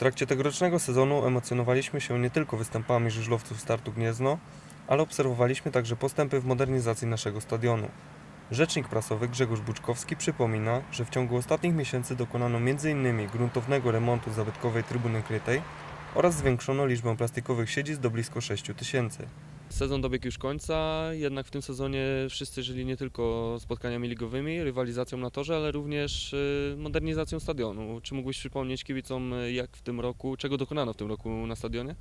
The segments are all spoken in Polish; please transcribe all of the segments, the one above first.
trakcie tegorocznego sezonu emocjonowaliśmy się nie tylko występami żużlowców startu Gniezno, ale obserwowaliśmy także postępy w modernizacji naszego stadionu. Rzecznik prasowy Grzegorz Buczkowski przypomina, że w ciągu ostatnich miesięcy dokonano m.in. gruntownego remontu zabytkowej trybuny krytej oraz zwiększono liczbę plastikowych siedzisk do blisko 6 tysięcy. Sezon dobiegł już końca, jednak w tym sezonie wszyscy żyli nie tylko spotkaniami ligowymi, rywalizacją na torze, ale również y, modernizacją stadionu. Czy mógłbyś przypomnieć kibicom, y, jak w tym roku, czego dokonano w tym roku na stadionie?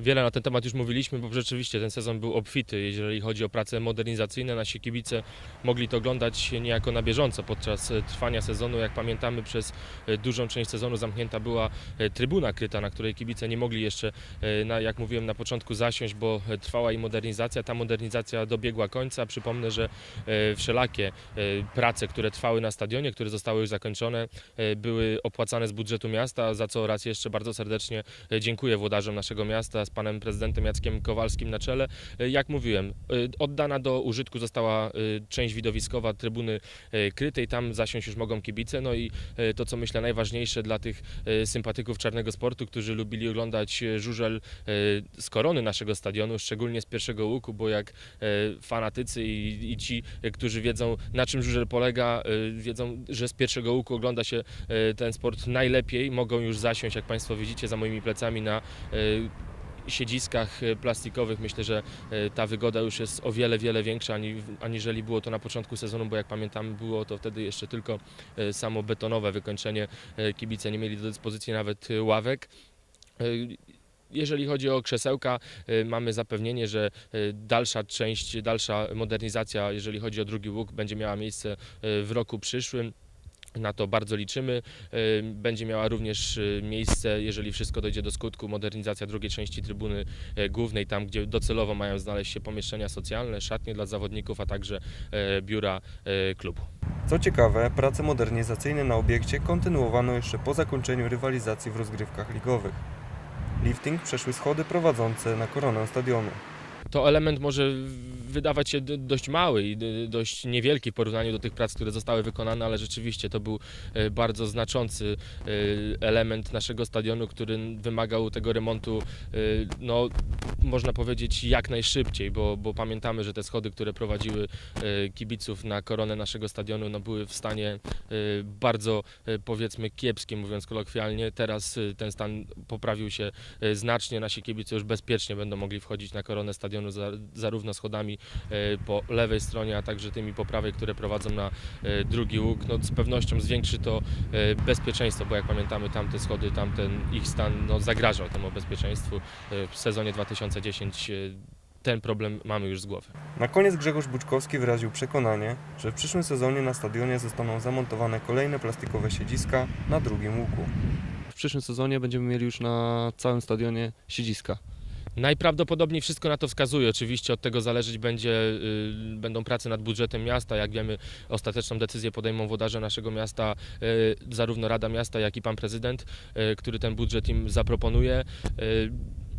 Wiele na ten temat już mówiliśmy, bo rzeczywiście ten sezon był obfity, jeżeli chodzi o prace modernizacyjne. Nasi kibice mogli to oglądać niejako na bieżąco podczas e, trwania sezonu. Jak pamiętamy, przez e, dużą część sezonu zamknięta była e, trybuna kryta, na której kibice nie mogli jeszcze, jak mówiłem na początku, zasiąść, bo trwała i modernizacja. Ta modernizacja dobiegła końca. Przypomnę, że wszelakie prace, które trwały na stadionie, które zostały już zakończone, były opłacane z budżetu miasta, za co raz jeszcze bardzo serdecznie dziękuję włodarzom naszego miasta z panem prezydentem Jackiem Kowalskim na czele. E, Jak mówiłem, e, oddana do użytku została e, część widowiskowa trybuny krytej, tam zasiąść już mogą kibice. No i to, co myślę najważniejsze dla tych sympatyków czarnego sportu, którzy lubili oglądać żużel z korony naszego stadionu, szczególnie z pierwszego łuku, bo jak fanatycy i, ci, którzy wiedzą na czym żużel polega, wiedzą, że z pierwszego łuku ogląda się ten sport najlepiej, mogą już zasiąść, jak Państwo widzicie za moimi plecami, na siedziskach e, plastikowych. Myślę, że e, ta wygoda już jest o wiele, wiele większa ani, aniżeli było to na początku sezonu, bo jak pamiętamy było to wtedy jeszcze tylko e, samo betonowe wykończenie. Kibice nie mieli do dyspozycji nawet ławek. Jeżeli chodzi o krzesełka, mamy zapewnienie, że dalsza część, dalsza modernizacja, jeżeli chodzi o drugi łuk, będzie miała miejsce w roku przyszłym. Na to bardzo liczymy. Będzie miała również e, miejsce, jeżeli wszystko dojdzie do skutku, modernizacja drugiej części trybuny e, głównej, tam gdzie docelowo mają znaleźć się pomieszczenia socjalne, szatnie dla zawodników, a także e, biura e, klubu. Co ciekawe, prace modernizacyjne na obiekcie kontynuowano jeszcze po zakończeniu rywalizacji w rozgrywkach ligowych. Lifting przeszły schody prowadzące na koronę stadionu. To element może wydawać się dość mały i dość niewielki w porównaniu do tych prac, które zostały wykonane, ale rzeczywiście to był e, bardzo znaczący e, element naszego stadionu, który wymagał tego remontu, e, no, można powiedzieć, jak najszybciej, bo, bo pamiętamy, że te schody, które prowadziły e, kibiców na koronę naszego stadionu, no, były w stanie e, bardzo, e, powiedzmy, kiepskim, mówiąc kolokwialnie. Teraz ten stan poprawił się znacznie. Nasi kibice już bezpiecznie będą mogli wchodzić na koronę stadionu za, zarówno schodami po lewej stronie, a także tymi po prawej, które prowadzą na drugi łuk. No, z pewnością zwiększy to bezpieczeństwo, bo jak pamiętamy tamte schody, tamten ich stan no, zagrażał temu bezpieczeństwu. W sezonie 2010 e, ten problem mamy już z głowy. Na koniec Grzegorz Buczkowski wyraził przekonanie, że w przyszłym sezonie na stadionie zostaną zamontowane kolejne plastikowe siedziska na drugim łuku. W przyszłym sezonie będziemy mieli już na całym stadionie siedziska. Najprawdopodobniej wszystko na to wskazuje. Oczywiście od tego zależeć będzie, y, będą prace nad budżetem miasta. Jak wiemy, ostateczną decyzję podejmą włodarze naszego miasta, y, zarówno Rada Miasta, jak i pan prezydent, y, który ten budżet im zaproponuje. Y,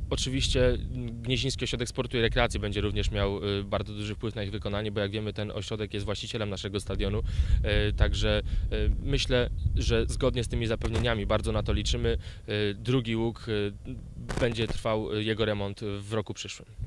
Oczywiście Gnieźnieński Ośrodek Sportu i Rekreacji będzie również miał y, bardzo duży wpływ na ich wykonanie, bo jak wiemy ten ośrodek jest właścicielem naszego stadionu, y, także y, myślę, że zgodnie z tymi zapewnieniami bardzo na to liczymy. Drugi łuk będzie trwał jego remont w roku przyszłym.